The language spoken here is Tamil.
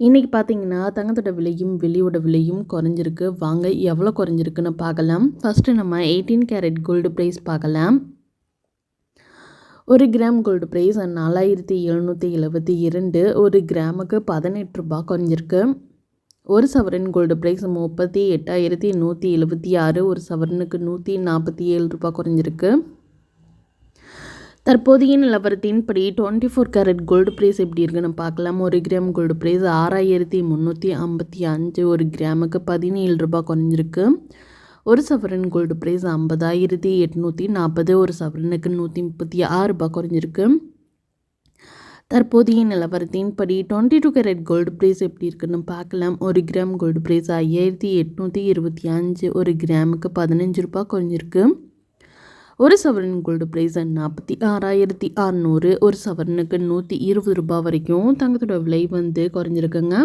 இன்றைக்கி பார்த்தீங்கன்னா தங்கத்தோட விலையும் வெளியோட விலையும் குறைஞ்சிருக்கு. வாங்க எவ்வளோ குறைஞ்சிருக்குன்னு பார்க்கலாம். ஃபஸ்ட்டு நம்ம எயிட்டீன் கேரட் கோல்டு ப்ரைஸ் பார்க்கலாம். ஒரு கிராம் கோல்டு ப்ரைஸ் நாலாயிரத்தி எழுநூற்றி எழுபத்தி இரண்டு. ஒரு கிராமுக்கு பதினெட்டு ரூபா குறைஞ்சிருக்கு. ஒரு சவரன் கோல்டு ப்ரைஸ் முப்பத்தி எட்டாயிரத்தி நூற்றி எழுபத்தி ஆறு. ஒரு சவரனுக்கு நூற்றி நாற்பத்தி ஏழு ரூபா குறைஞ்சிருக்கு. தற்போதைய நிலவரத்தின்படி twenty four carat gold price எப்படி இருக்குன்னு பார்க்கலாம். ஒரு கிராம் கோல்டு ப்ரைஸ் ஆறாயிரத்தி முந்நூற்றி ஐம்பத்தி அஞ்சு ஒரு கிராமுக்கு பதினேழு ரூபாய் குறைஞ்சிருக்கு. ஒரு சவரன் கோல்டு ப்ரைஸ் ஐம்பதாயிரத்தி எட்நூற்றி நாற்பது ஒரு சவரனுக்கு நூற்றி முப்பத்தி ஆறு ரூபாய் குறைஞ்சிருக்கு. தற்போதைய நிலவரத்தின்படி twenty two carat gold price எப்படி இருக்குன்னு பார்க்கலாம். ஒரு கிராம் கோல்டு ப்ரைஸ் ஐயாயிரத்தி எட்நூற்றி இருபத்தி அஞ்சு ஒரு கிராமுக்கு பதினஞ்சு ரூபாய் குறைஞ்சிருக்கு. ஒரு சவரன் கோல்டு ப்ரைஸ் நாற்பத்தி ஆறாயிரத்தி அறநூறு ஒரு சவரனுக்கு நூற்றி இருபது ரூபாய் வரைக்கும் தங்கத்தோட விலை வந்து குறைஞ்சிருக்குங்க.